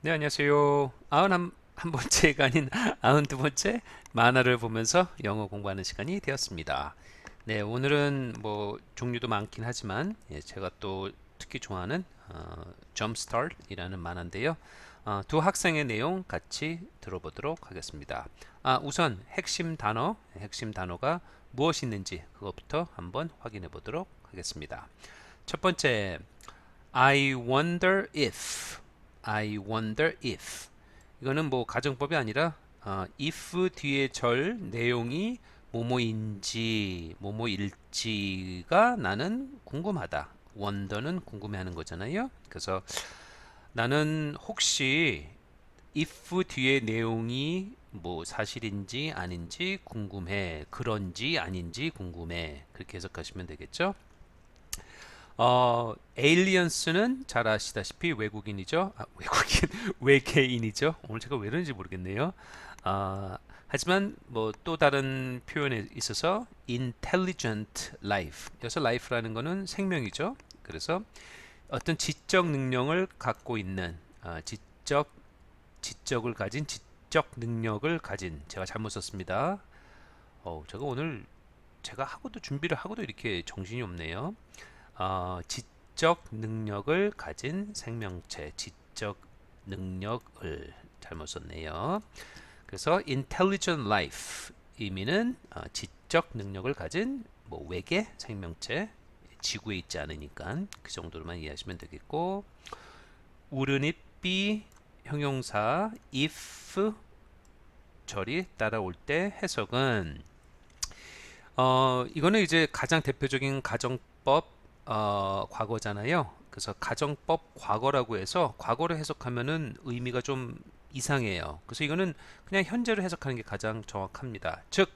네, 안녕하세요. 아흔 한, 한 번째가 아닌 아흔 두 번째 만화를 보면서 영어 공부하는 시간이 되었습니다. 네, 오늘은 뭐 종류도 많긴 하지만 예, 제가 또 특히 좋아하는 어, Jumpstart이라는 만화인데요. 어, 두 학생의 내용 같이 들어보도록 하겠습니다. 아, 우선 핵심 단어, 핵심 단어가 무엇이 있는지 그것부터 한번 확인해 보도록 하겠습니다. 첫 번째, I wonder if I wonder if 이거는 뭐 가정법이 아니라 어, if 뒤에 절 내용이 뭐뭐인지 뭐뭐일지가 나는 궁금하다. wonder는 궁금해하는 거잖아요. 그래서 나는 혹시 if 뒤에 내용이 뭐 사실인지 아닌지 궁금해. 그런지 아닌지 궁금해. 그렇게 해석하시면 되겠죠. 어, 에일리언스는 잘 아시다시피 외국인이죠. 아, 외국인, 외계인이죠. 오늘 제가 왜 이런지 모르겠네요. 아, 하지만 뭐 또 다른 표현에 있어서 intelligent life. 여기서 life라는 거는 생명이죠. 그래서 어떤 지적 능력을 갖고 있는 아, 지적 지적을 가진 지적 능력을 가진 제가 잘못 썼습니다. 어, 제가 오늘 제가 하고도 준비를 하고도 이렇게 정신이 없네요. 어, 지적 능력을 가진 생명체, 지적 능력을 잘못 썼네요. 그래서 intelligent life 의미는 어, 지적 능력을 가진 뭐 외계 생명체, 지구에 있지 않으니까 그 정도로만 이해하시면 되겠고 it be 형용사 if 절이 따라올 때 해석은 어, 이거는 이제 가장 대표적인 가정법 어, 과거잖아요. 그래서 가정법 과거라고 해서 과거를 해석하면은 의미가 좀 이상해요. 그래서 이거는 그냥 현재로 해석하는 게 가장 정확합니다. 즉,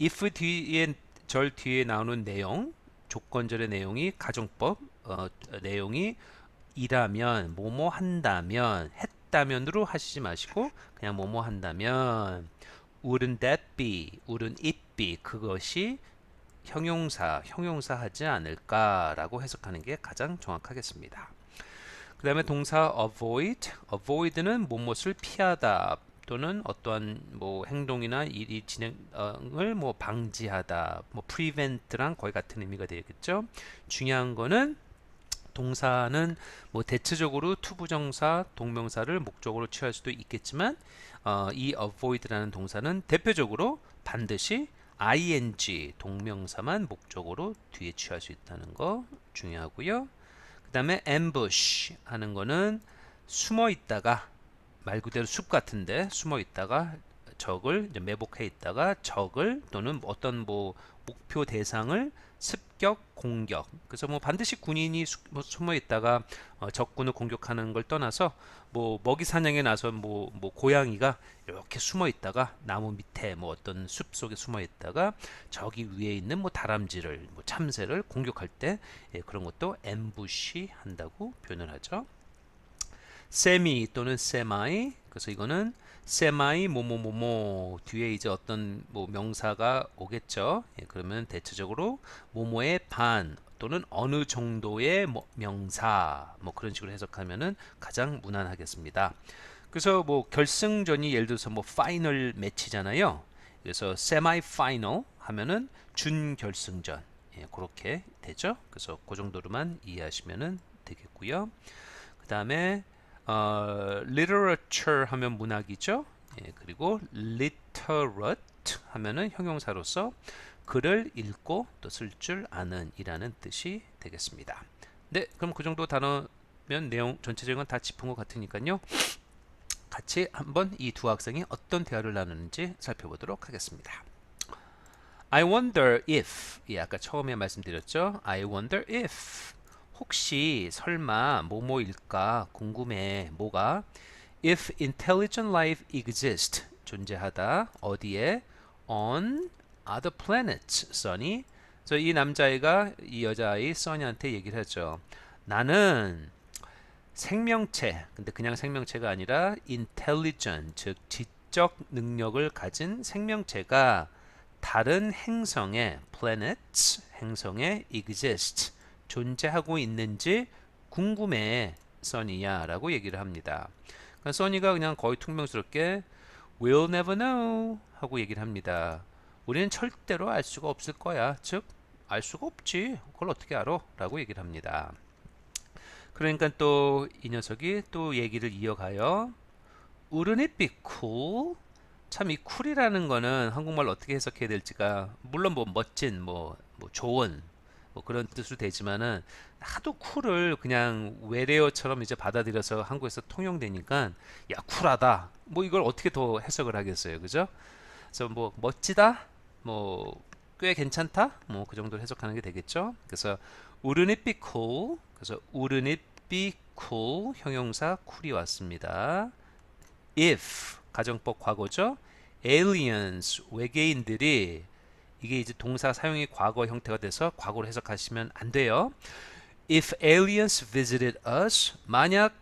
if 뒤에 절 뒤에 나오는 내용, 조건절의 내용이 가정법 어, 내용이 이라면 뭐뭐 한다면 했다면으로 하시지 마시고 그냥 뭐뭐 한다면 wouldn't that be, wouldn't it be 그것이 형용사, 형용사 하지 않을까라고 해석하는 게 가장 정확하겠습니다. 그 다음에 동사 avoid, avoid는 무엇을 피하다 또는 어떠한 뭐 행동이나 일이 진행을 뭐 방지하다, 뭐 prevent랑 거의 같은 의미가 되겠죠. 중요한 거는 동사는 뭐 대체적으로 투부정사, 동명사를 목적으로 취할 수도 있겠지만 어, 이 avoid라는 동사는 대표적으로 반드시 ing 동명사만 목적으로 뒤에 취할 수 있다는 거 중요하고요. 그 다음에 ambush 하는 거는 숨어 있다가 말 그대로 숲 같은데 숨어 있다가 적을 매복해 있다가 적을 또는 어떤 뭐 목표 대상을 습격 공격 그래서 뭐 반드시 군인이 수, 뭐 숨어 있다가 어, 적군을 공격하는 걸 떠나서 뭐 먹이 사냥에 나선 뭐, 뭐 고양이가 이렇게 숨어 있다가 나무 밑에 뭐 어떤 숲 속에 숨어 있다가 저기 위에 있는 뭐 다람쥐를 뭐 참새를 공격할 때 예, 그런 것도 엠부시 한다고 표현을 하죠. 세미 또는 세마이 그래서 이거는 세마이 모모모모 뒤에 이제 어떤 뭐 명사가 오겠죠. 예, 그러면 대체적으로 모모의 반 또는 어느 정도의 뭐 명사 뭐 그런 식으로 해석하면은 가장 무난하겠습니다. 그래서 뭐 결승전이 예를 들어서 뭐 파이널 매치잖아요. 그래서 세마이 파이널 하면은 준결승전 예, 그렇게 되죠. 그래서 그 정도로만 이해하시면은 되겠고요. 그 다음에 어, literature 하면 문학이죠. 예, 그리고 literate 하면은 형용사로서 글을 읽고 또 쓸 줄 아는 이라는 뜻이 되겠습니다. 네, 그럼 그 정도 단어면 내용 전체적인 건 다 짚은 것 같으니까요. 같이 한번 이 두 학생이 어떤 대화를 나누는지 살펴보도록 하겠습니다. I wonder if 예, 아까 처음에 말씀드렸죠. I wonder if 혹시 설마 뭐뭐일까 궁금해. 뭐가? If intelligent life exist 존재하다. 어디에? On other planets 써니 그래서 이 남자애가 이 여자아이 써니한테 얘기를 했죠. 나는 생명체 근데 그냥 생명체가 아니라 intelligent 즉 지적 능력을 가진 생명체가 다른 행성에 planets 행성에 exist 존재하고 있는지 궁금해 써니야 라고 얘기를 합니다. 그러니까 써니가 그냥 거의 퉁명스럽게 We'll never know 하고 얘기를 합니다. 우리는 절대로 알 수가 없을 거야. 즉, 알 수가 없지. 그걸 어떻게 알아? 라고 얘기를 합니다. 그러니까 또 이 녀석이 또 얘기를 이어가요. It be cool? 참이 쿨이라는 거는 한국말로 어떻게 해석해야 될지가 물론 뭐 멋진 뭐, 뭐 좋은 뭐 그런 뜻으로 되지만은 하도 쿨을 그냥 외래어처럼 이제 받아들여서 한국에서 통용되니까 야 쿨하다. 뭐 이걸 어떻게 더 해석을 하겠어요. 그죠? 그래서 뭐 멋지다? 뭐 꽤 괜찮다? 뭐 그 정도로 해석하는 게 되겠죠? 그래서 wouldn't it be cool 그래서 wouldn't it be cool 형용사 쿨이 왔습니다. If 가정법 과거죠? Aliens 외계인들이 이게 이제 동사 사용이 과거 형태가 돼서 과거로 해석하시면 안 돼요. If aliens visited us, 만약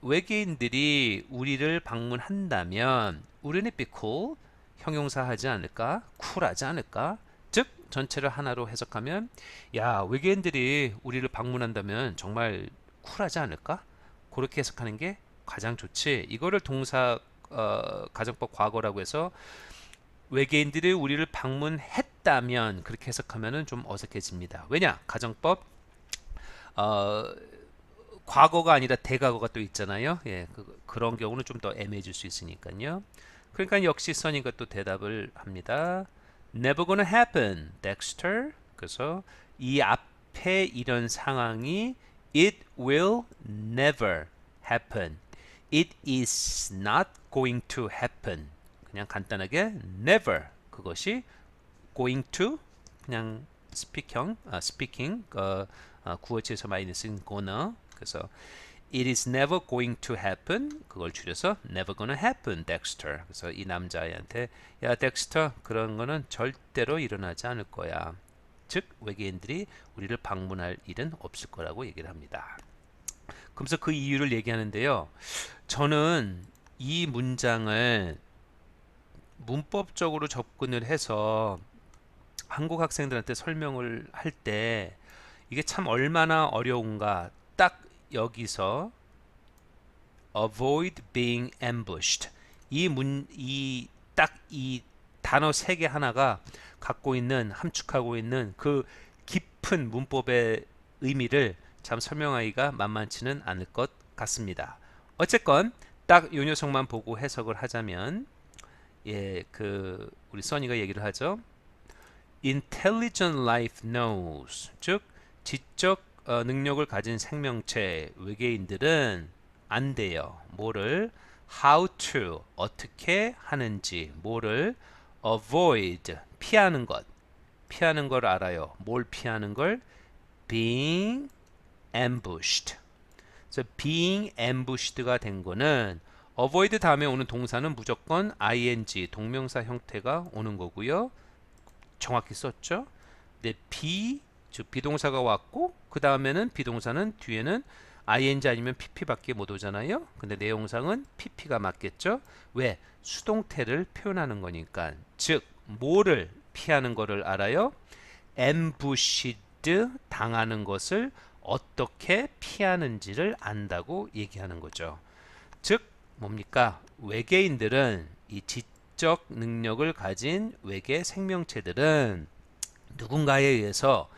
외계인들이 우리를 방문한다면 it be cool? 형용사 하지 않을까? 쿨하지 않을까? 즉 전체를 하나로 해석하면 야 외계인들이 우리를 방문한다면 정말 쿨하지 않을까? 그렇게 해석하는 게 가장 좋지. 이거를 동사 어, 가정법 과거라고 해서 외계인들이 우리를 방문했다면 그렇게 해석하면은 좀 어색해집니다. 왜냐? 가정법 어, 과거가 아니라 대과거가 또 있잖아요. 예, 그, 그런 경우는 좀 더 애매해질 수 있으니까요. 그러니까 역시 써니가 또 대답을 합니다. Never gonna happen, Dexter. 그래서 이 앞에 이런 상황이 It will never happen. It is not going to happen. 그냥 간단하게 never 그것이 going to 그냥 speak형 아, speaking 어, 아, 구어체에서 많이 쓴 gonna 그래서 it is never going to happen. 그걸 줄여서 never gonna happen Dexter. 그래서 이 남자애한테 야 덱스터 그런 거는 절대로 일어나지 않을 거야. 즉 외계인들이 우리를 방문할 일은 없을 거라고 얘기를 합니다. 그러면서 그 이유를 얘기하는데요. 저는 이 문장을 문법적으로 접근을 해서 한국 학생들한테 설명을 할 때 이게 참 얼마나 어려운가 딱 여기서 avoid being ambushed 이 문 이딱이 단어 세 개 하나가 갖고 있는 함축하고 있는 그 깊은 문법의 의미를 참 설명하기가 만만치는 않을 것 같습니다. 어쨌건 딱 요 녀석만 보고 해석을 하자면 예, 그 우리 써니가 얘기를 하죠. Intelligent life knows, 즉 지적 어, 능력을 가진 생명체 외계인들은 안 돼요. 뭐를 how to 어떻게 하는지, 뭐를 avoid 피하는 것, 피하는 걸 알아요. 뭘 피하는 걸 being ambushed. 그래서 being ambushed가 된 거는 avoid 다음에 오는 동사는 무조건 ing 동명사 형태가 오는 거고요. 정확히 썼죠. 근데 be 즉 비동사가 왔고 그 다음에는 비동사는 뒤에는 ing 아니면 pp밖에 못 오잖아요. 근데 내용상은 pp가 맞겠죠. 왜? 수동태를 표현하는 거니까. 즉 뭐를 피하는 거를 알아요? ambushed 당하는 것을 어떻게 피하는지를 안다고 얘기하는 거죠. 즉 뭡니까? 외계인들은 이 지적 능력을 가진 외계 생명체들은 누군가에 의해서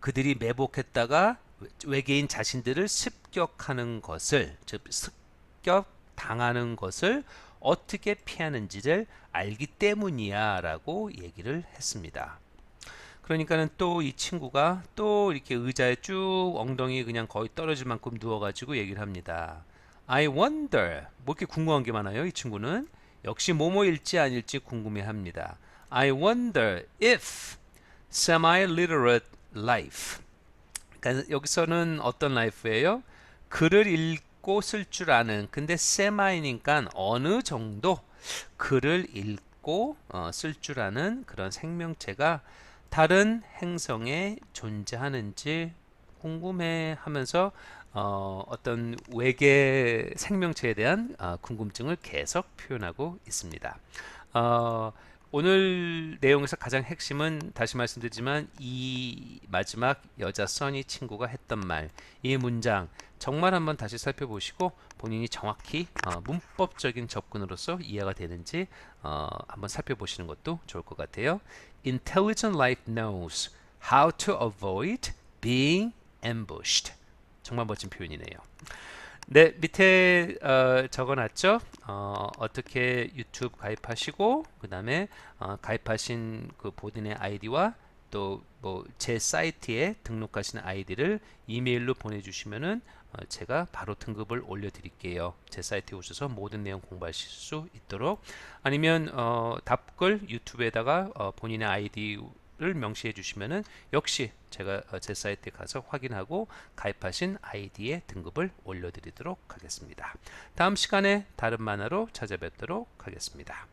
그들이 매복했다가 외계인 자신들을 습격하는 것을 즉 습격 당하는 것을 어떻게 피하는지를 알기 때문이야 라고 얘기를 했습니다. 그러니까는 또 이 친구가 또 이렇게 의자에 쭉 엉덩이 그냥 거의 떨어질 만큼 누워가지고 얘기를 합니다. I wonder. 뭐 이렇게 궁금한 게 많아요 이 친구는? 역시 뭐뭐일지 아닐지 궁금해합니다. I wonder if semi-literate life. 그러니까 여기서는 어떤 life예요? 글을 읽고 쓸 줄 아는 근데 semi니까 어느 정도 글을 읽고 어, 쓸줄 아는 그런 생명체가 다른 행성에 존재하는지 궁금해 하면서 어, 어떤 외계 생명체에 대한 어, 궁금증을 계속 표현하고 있습니다. 어, 오늘 내용에서 가장 핵심은 다시 말씀드리지만 이 마지막 여자 써니 친구가 했던 말, 이 문장 정말 한번 다시 살펴보시고 본인이 정확히 어, 문법적인 접근으로서 이해가 되는지 어, 한번 살펴보시는 것도 좋을 것 같아요. Intelligent life knows how to avoid being ambushed. 정말 멋진 표현이네요. 네, 밑에 어, 적어놨죠. 어, 어떻게 유튜브 가입하시고 그 다음에 어, 가입하신 그 본인의 아이디와 또 뭐 제 사이트에 등록하신 아이디를 이메일로 보내주시면은 어, 제가 바로 등급을 올려드릴게요. 제 사이트에 오셔서 모든 내용 공부하실 수 있도록 아니면 어, 답글 유튜브에다가 어, 본인의 아이디 를 명시해 주시면은 역시 제가 어, 제 사이트에 가서 확인하고 가입하신 아이디의 등급을 올려드리도록 하겠습니다. 다음 시간에 다른 만화로 찾아뵙도록 하겠습니다.